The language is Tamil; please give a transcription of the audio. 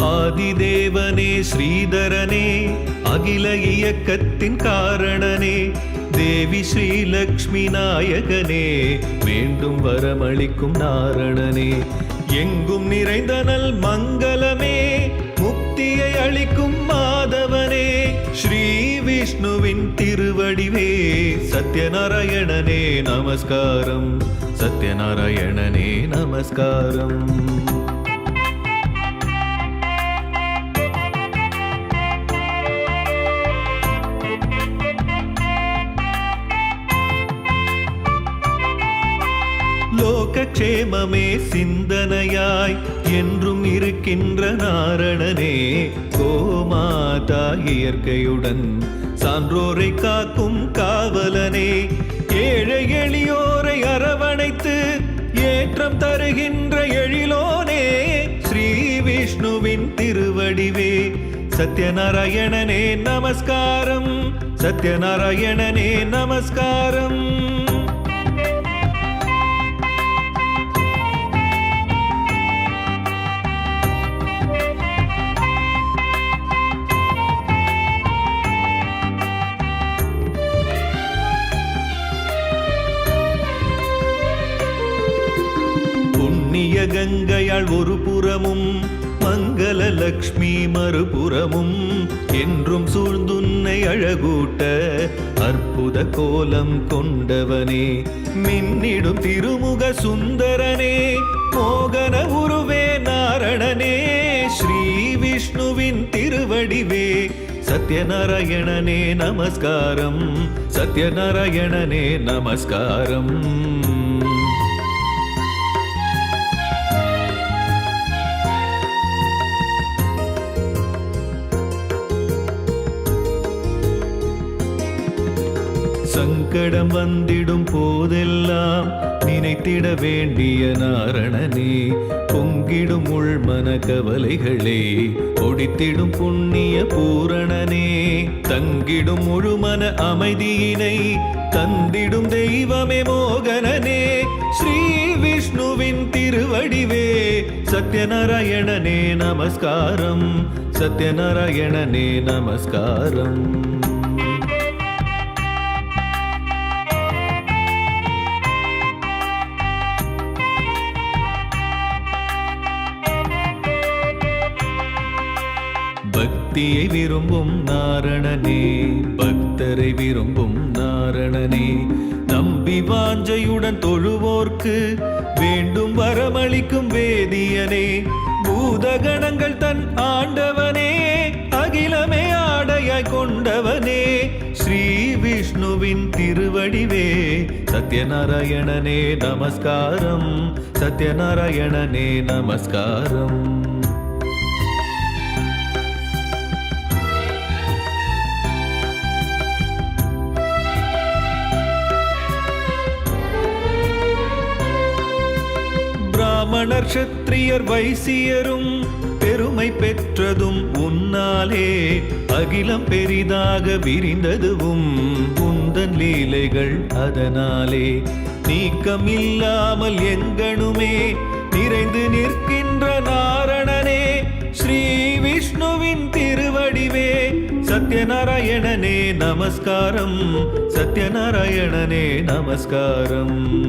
ஆதிதேவனே ஸ்ரீதரனே அகில இயக்கத்தின் காரணனே தேவி ஸ்ரீலக்ஷ்மி நாயகனே வேண்டும் வரமளிக்கும் நாரணனே. எங்கும் நிறைந்த நல் மங்களமே முக்தியை அளிக்கும் மாதவனே ஸ்ரீ விஷ்ணுவின் திருவடிவே சத்யநாராயணனே நமஸ்காரம் சத்யநாராயணனே நமஸ்காரம். பிரேமமே சிந்தனையாய் என்றும் இருக்கின்ற நாரணனே கோமாதா இயற்கையுடன் சான்றோரை காக்கும் காவலனே ஏழை எளியோரை அரவணைத்து ஏற்றம் தருகின்ற எழிலோனே ஸ்ரீ விஷ்ணுவின் திருவடிவே. சத்யநாராயணனே நமஸ்காரம் சத்யநாராயணனே நமஸ்காரம். கங்கையாள் ஒரு புறமும் மங்கள லக்ஷ்மி மறுபுறமும் என்றும் சூழ்ந்துன்னை அழகூட்ட அற்புத கோலம் கொண்டவனே. மின்னிடும் திருமுக சுந்தரனே மோகன உருவே நாரணனே ஸ்ரீ விஷ்ணுவின் திருவடிவே. சத்யநாராயணனே நமஸ்காரம் சத்யநாராயணனே நமஸ்காரம். சங்கடம் வந்திடும் போதெல்லாம் நினைத்திட வேண்டிய நாரணனே பொங்கிடும் உள்மன கவலைகளே ஒடித்திடும் புண்ணிய பூரணனே தங்கிடும் முழுமன அமைதியினை தந்திடும் தெய்வமே மோகனனே ஸ்ரீ விஷ்ணுவின் திருவடிவே சத்யநாராயணனே நமஸ்காரம் சத்யநாராயணனே நமஸ்காரம். பக்தியை விரும்பும் நாரணனே பக்தரை விரும்பும் நாரணனே. நம்பி வாஞ்சையுடன் தொழுவோர்க்கு வேண்டும் வரமளிக்கும் வேதியனே. பூதகணங்கள் தன் ஆண்டவனே அகிலமே ஆடையாய் கொண்டவனே. ஸ்ரீ விஷ்ணுவின் திருவடிவே சத்யநாராயணனே நமஸ்காரம் சத்யநாராயணனே நமஸ்காரம். பிராமணர் சத்திரியர் வைசியரும் பெருமை பெற்றதும் உன்னாலே. அகிலம் பெரிதாக விரிந்ததுவும் உந்தன் லீலைகள் அதனாலே. நீக்கம் இல்லாமல் எங்கனுமே நிறைந்து நிற்கின்ற நாரணனே. ஸ்ரீ விஷ்ணுவின் திருவடிவே சத்யநாராயணனே நமஸ்காரம் சத்யநாராயணனே நமஸ்காரம்.